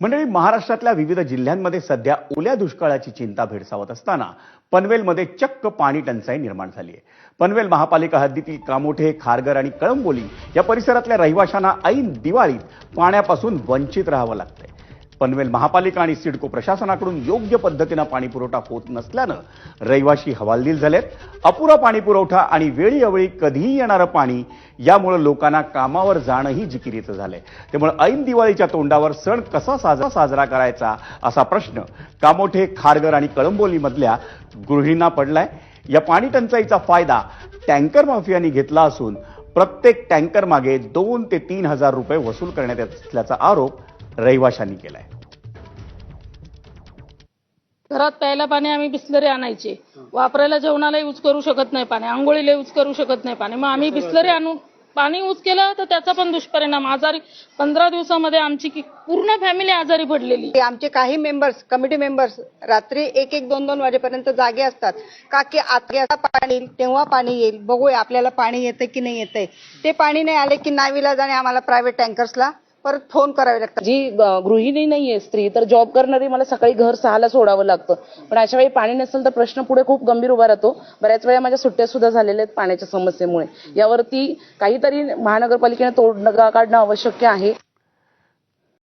मंडळी महाराष्ट्रातल्या विविध जिल्ह्यांमध्ये सध्या ओल्या दुष्काळाची चिंता भेडसावत असताना पनवेलमध्ये चक्क पाणी टंचाई निर्माण झाली आहे. पनवेल महापालिका हद्दीतील कामोठे खारघर आणि कळंबोली या परिसरातल्या रहिवाशांना ऐन दिवाळीत पाण्यापासून वंचित राहावं लागतं पनवेल महापालिका आणि सिडको प्रशासनाकडून योग्य पद्धतीनं पाणीपुरवठा होत नसल्यानं रहिवाशी हवालदिल झालेत. अपुरा पाणीपुरवठा आणि वेळी अवेळी कधीही येणारं पाणी यामुळे लोकांना कामावर जाणंही जिकिरीचं झालंय. त्यामुळे ऐन दिवाळीच्या तोंडावर सण कसा साजरा साजरा करायचा असा प्रश्न कामोठे खारघर आणि कळंबोलीमधल्या गृहिणींना पडलाय. या पाणी टंचाईचा फायदा टँकर माफियांनी घेतला असून प्रत्येक टँकर मागे दोन ते तीन हजार रुपये वसूल करण्यात येत असल्याचा आरोप रहिवाशांनी केलाय. घरात प्यायला पाणी आम्ही बिस्लरी आणायचे. वापरायला जेवणाला यूज करू शकत नाही पाणी आंघोळीला यूज करू शकत नाही पाणी. मग आम्ही बिस्लरी आणून पाणी यूज केलं तर त्याचा पण दुष्परिणाम. आजारी पंधरा दिवसामध्ये आमची की पूर्ण फॅमिली आजारी पडलेली. ते आमचे काही मेंबर्स कमिटी मेंबर्स रात्री एक एक दोन दोन वाजेपर्यंत जागे असतात. का की आता पाणी येईल तेव्हा पाणी येईल. बघूया आपल्याला पाणी येतं की नाही येतंय. ते पाणी नाही आले की नावीला जाणे आम्हाला प्रायव्हेट टँकर्सला परत फोन करावे लागतात. जी गृहिणी गृहिणी नाहीये स्त्री तर जॉब करणारी मला सकाळी घर सहाला सोडावं लागतं. पण अशा वेळी पाणी नसेल तर प्रश्न पुढे खूप गंभीर उभा राहतो. बऱ्याच वेळा माझ्या सुट्ट्या सुद्धा झालेल्या आहेत पाण्याच्या समस्येमुळे. यावरती काहीतरी महानगरपालिकेने तोडगा काढणं आवश्यक आहे.